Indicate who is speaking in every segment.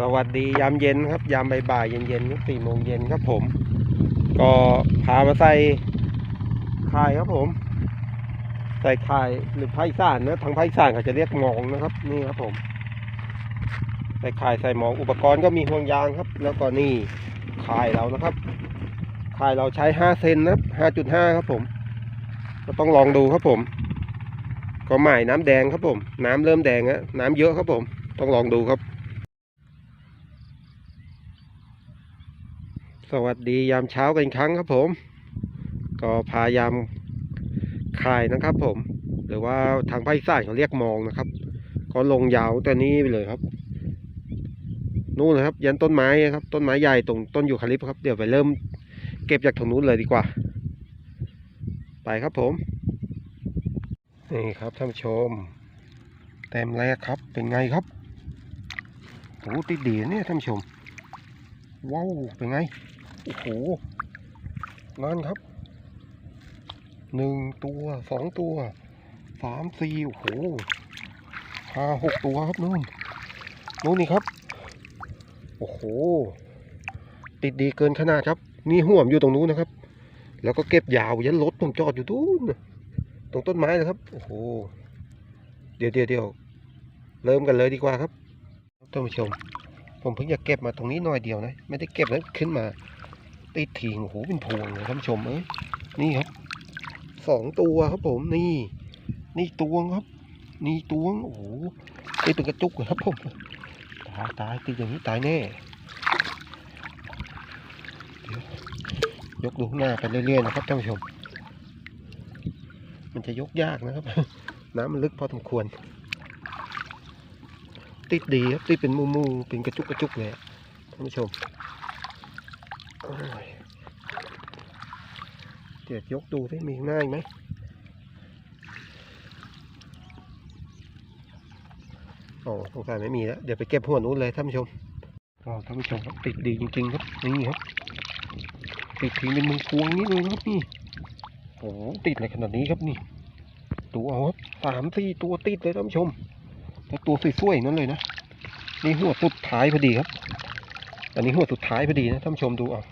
Speaker 1: สวัสดียามเย็นครับ ยามบ่ายเย็นๆครับสี่โมงเย็นครับผม ก็พามาใส่ข่ายครับผม ใส่ข่ายหรือไผ่สานนะทางไผ่สานเขาจะเรียกหมองนะครับ นี่ครับผม ใส่ข่ายใส่หมองอุปกรณ์ก็มีห่วงยางครับ แล้วก็นี่ข่ายเรานะครับข่ายเราใช้ห้าเซนนะห้าจุดห้าครับผม ก็ต้องลองดูครับผม ก็หมายน้ำแดงครับผม น้ำเริ่มแดงอะน้ำเยอะครับผม ต้องลองดูครับ สวัสดียามเช้ากันอีกครั้งครับผม ก็พายามข่ายนะครับผม หรือว่าทางภาคอีสานเขาเรียกมองนะครับ ก็ลงยาวแต่นี้ไปเลยครับ นู่นนะครับ ยันต้นไม้ครับ ต้นไม้ใหญ่ตรงต้นยูคาลิปครับ เดี๋ยวไปเริ่มเก็บจากตรงนู้นเลยดีกว่า ไปครับผม นี่ครับท่านผู้ชม แต้มแรกครับ เป็นไงครับโอ้ติดดีนะเนี่ยท่านผู้ชมว้าวเป็นไง โอ้โหนั่นครับหนึ่งตัวสองตัวสามสี่โอ้โหห้าหกตัวครับนู่นนู่นนี่ครับ โอ้โห ติดดีเกินขนาดครับ นี่ห่วมอยู่ตรงนู้นนะครับ แล้วก็เก็บยาวยันรถผมจอดอยู่ตู้นตรงต้นไม้นะครับ โอ้โห เดี๋ยวเดี๋ยวเดี๋ยวเริ่มกันเลยดีกว่าครับท่านผู้ชม ผมเพิ่งจะเก็บมาตรงนี้หน่อยเดียวนะ ไม่ได้เก็บแล้วขึ้นมา ติดถิงโอ้โหเป็นพวงเลยท่านผู้ชมเอ้ยนี่ครับสองตัวครับผมนี่ นี่ตวงครับ นี่ตวงโอ้โหนี่เป็นกระจุกเลยครับผมตายตายติดอย่างนี้ตายแน่ยยกดูข้างหน้าไปเรื่อยๆนะครับท่านผู้ชม มันจะยกยากนะครับ น้ำมันลึกพอสมควร ติดดีครับติดเป็นมูมูเป็นกระจุกกระจุกเลยท่านผู้ชม ยเดี๋ยวยกดูที่มีง่ายไหมโอ้สงสัยไม่มีแล้ว เดี๋ยวไปเก็บหัวนู้นเลยท่านผู้ชมอ๋อท่านผู้ชมครับติดดีจริง ๆ ครับ นี่ครับ ติดทิ้งเป็นมือพวงนี้เลยครับนี่โอ้โหติดอะไรขนาดนี้ครับนี่ดูเอาครับสามสี่ตัวติดเลยท่านผู้ชมแล้วตัวสวยๆนั่นเลยนะ นี่หัวสุดท้ายพอดีครับ อันนี้หัวสุดท้ายพอดีนะท่านผู้ชมดูเอา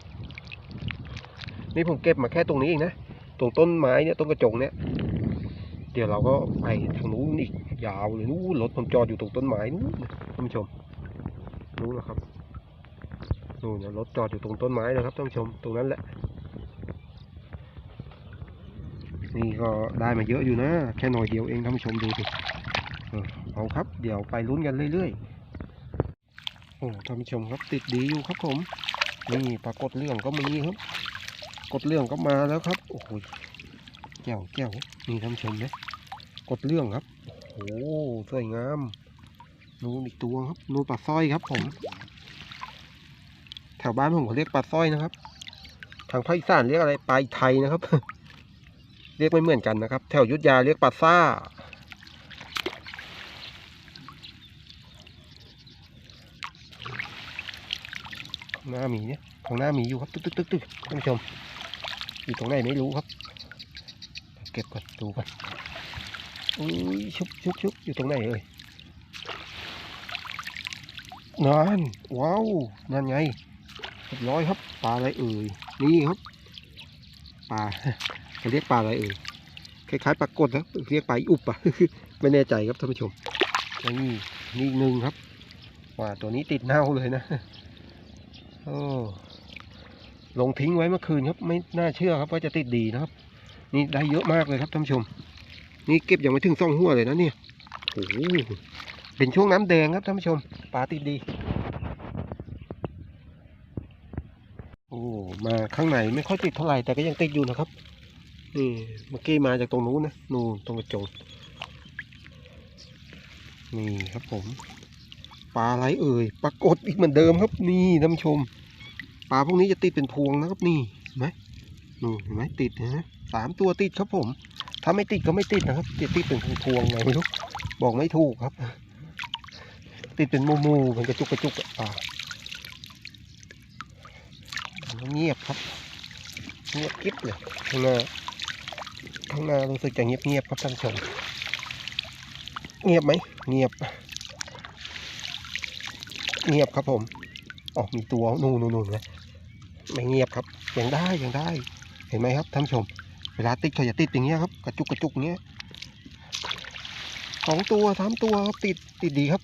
Speaker 1: นี่ผมเก็บมาแค่ตรงนี้เองนะ ตรงต้นไม้เนี่ยต้นกระจงเนี่ย เดี๋ยวเราก็ไปทางนู้นอีกยาวเลยนู้นรถผมจอดอยู่ตรงต้นไม้นู้นท่านผู้ชมนู้นนะครับนู่นรถจอดอยู่ตรงต้นไม้นะครับท่านผู้ชมตรงนั้นแหละ นี่ก็ได้มาเยอะอยู่นะ แค่หน่อยเดียวเองท่านผู้ชมดูดิเอาครับ เดี๋ยวไปลุ้นกันเรื่อยๆโอ้ท่านผู้ชมครับติดดีอยู่ครับผมนี่ปรากฏเรื่องก็มีครับ กดเรื่องก็มาแล้วครับ โอ้โหแก้วแก้วนี่ท่านผู้ชมนะกดเรื่องครับ โอ้โหสวยงามนูนอีกตัวครับนูนปลาสร้อยครับ ผม แถวบ้านผมเขาเรียกปลาสร้อยนะครับ ทางภาคอีสานเรียกอะไรปลาไทยนะครับ เรียกไม่เหมือนกันนะครับ แถวยุทธยาเรียกปลาซ่าหน้ามีเนี่ยข้างหน้ามีอยู่ครับ ตึ๊กตึ๊กตึกตึกท่านผู้ชม อยู่ตรงไหนไม่รู้ครับ เก็บก่อนดูก่อนอุ้ยชุบชุบชุบอยู่ตรงไหนเอ่ยนั่นว้าวนั่นไงเรียบร้อยครับปลาอะไรเอ่ยนี่ครับปลาเขาเรียกปลาอะไรเอ่ยคล้ายๆปลากดนะเรียกปลาอุบอะไม่แน่ใจครับท่านผู้ชมนี่นี่หนึ่งครับว่าตัวนี้ติดเน่าเลยนะโอ้ ลงทิ้งไว้เมื่อคืนครับ ไม่น่าเชื่อครับว่าจะติดดีนะครับ นี่ได้เยอะมากเลยครับท่านผู้ชม นี่เก็บยังไม่ถึงสองหัวเลยนะเนี่ยโอ้โหเป็นช่วงน้ำแดงครับท่านผู้ชมปลาติดดี โอ้มาข้างในไม่ค่อยติดเท่าไหร่แต่ก็ยังติดอยู่นะครับนี่เมื่อกี้มาจากตรงนู้นนะนู่นตรงกระจงนี่ครับผม ปลาอะไรเอ่ยปรากฏอีกเหมือนเดิมครับ นี่ท่านผู้ชม ปลาพวกนี้จะติดเป็นพวงนะครับนี่เห็นไหมนู่นเห็นไหมติดนะสามตัวติดครับผม ถ้าไม่ติดก็ไม่ติดนะครับจะติดเป็นพวงไงไม่รู้บอกไม่ถูกครับ ติดเป็นมูมูเป็นกระจุกกระจุกอะปลาเงียบครับเงียบกิ๊บเลยข้างหน้าข้างหน้ารู้สึกจะเงียบเงียบครับท่านผู้ชมเงียบไหมเงียบ เงียบครับผม อ๋อมีตัวนู่นนู่นนู่นนะไม่เงียบครับยังได้ยังได้ เห็นไหมครับท่านผู้ชม เวลาติดเขาจะติดอย่างเงี้ยครับ กระจุกกระจุกเงี้ยสองตัวสามตัวครับติดติดดีครับ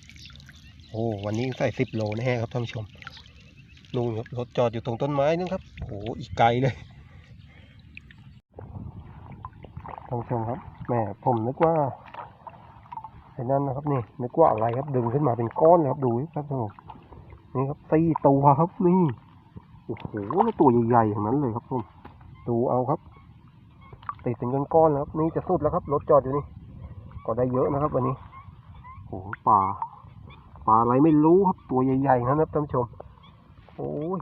Speaker 1: โอ้วันนี้ใส่สิบโลแน่ครับท่านผู้ชมนู่นครับรถจอดอยู่ตรงต้นไม้นึงครับโอ้อีกไกลเลยท่านผู้ชมครับแหมผมนึกว่าไอ้นั่นนะครับนี่นึกว่าอะไรครับดึงขึ้นมาเป็นก้อนเลยครับดูครับท่านผู้ชม นี่ครับสี่ตัวครับนี่โอ้โหตัวใหญ่ๆอย่างนั้นเลยครับผมดูเอาครับติดเป็นก้อนๆแล้วครับ นี่จะสุดแล้วครับรถจอดอยู่นี่ ก็ได้เยอะนะครับ วันนี้โอ้โหปลาปลาอะไรไม่รู้ครับตัวใหญ่ๆนะครับท่านผู้ชม โอ้ย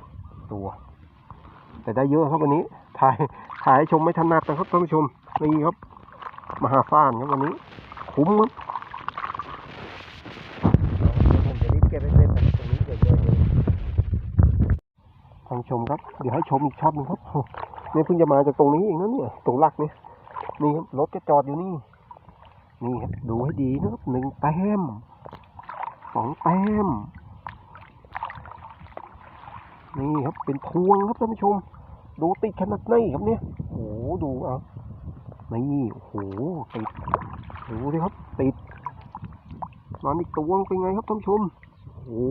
Speaker 1: ตัว แต่ได้เยอะครับวันนี้ถ่ายถ่ายให้ชมไม่ถนัดนะครับท่านผู้ชมนี่ครับมหาฟ้านครับวันนี้ คุ้มครับผมจะรีบเก็บให้เสร็จนะครับตรงนี้เดี๋ยวเยอะเลย ท่านชมครับ เดี๋ยวให้ชมอีกช็อตหนึงครับนี่เพิ่งจะมาจากตรงนี้เองนะเนี่ยตรงหลักเนี่ยนี่ครับรถก็จอดอยู่นี่ นี่ครับดูให้ดีนะครับหนึ่งแต้มสองแต้มนี่ครับเป็นพวงครับท่านผู้ชม ดูติดขนาดไหนครับเนี่ยโอ้ดูเอานี่โอ้โหติดดูสิครับ ติดมันอีกตัวเป็นไงครับท่านผู้ชมโอ้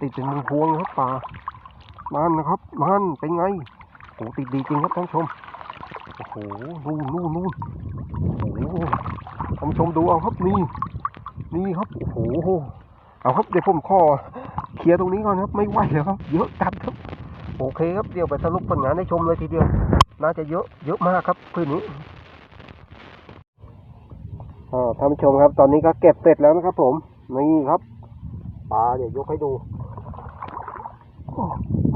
Speaker 1: ติดเป็นพวงครับปลา มันนะครับมันเป็นไงโอ้ติดดีจริงครับท่านชมโอ้โหนู่นนู่นนู่นโอ้โหท่านชมดูเอาครับนี่นี่ครับโอ้โหเอาครับเดี๋ยวผมขอเคลียร์ตรงนี้ก่อนครับ ไม่ไหวแล้วครับ เยอะจัดครับโอเคครับเดี๋ยวไปสรุปผลงานให้ชมเลยทีเดียว น่าจะเยอะเยอะมากครับคืนนี้อ่าท่านผู้ชมครับ ตอนนี้ก็เก็บเสร็จแล้วนะครับผม นี่ครับปลาเดี๋ยวยกให้ดู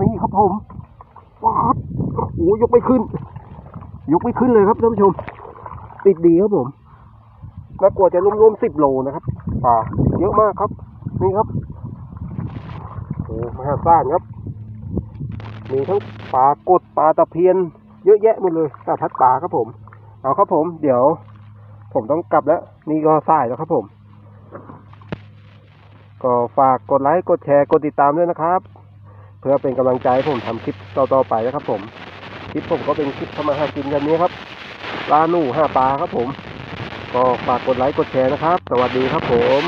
Speaker 1: นี่ครับผมว้าวโอ้ยกไม่ขึ้น ยกไม่ขึ้นเลยครับท่านผู้ชม ติดดีครับผมน่ากลัวจะรวมๆสิบโลนะครับปลาเยอะมากครับ นี่ครับโอ้มหาศาลครับ มีทั้งปลากดปลาตะเพียน เยอะแยะหมดเลยสารพัดปลาครับผม เอาครับผม เดี๋ยว ผมต้องกลับแล้ว นี่ก็สายแล้วครับผม ก็ฝากกดไลค์ กดแชร์ กดติดตามด้วยนะครับ เพื่อเป็นกำลังใจให้ผมทำคลิปต่อๆไปนะครับ ผม คลิปผมก็เป็นคลิปทำมาหากินกันนี้ครับปลาหนูห้าปลาครับผม ก็ฝากกดไลค์กดแชร์นะครับ สวัสดีครับผม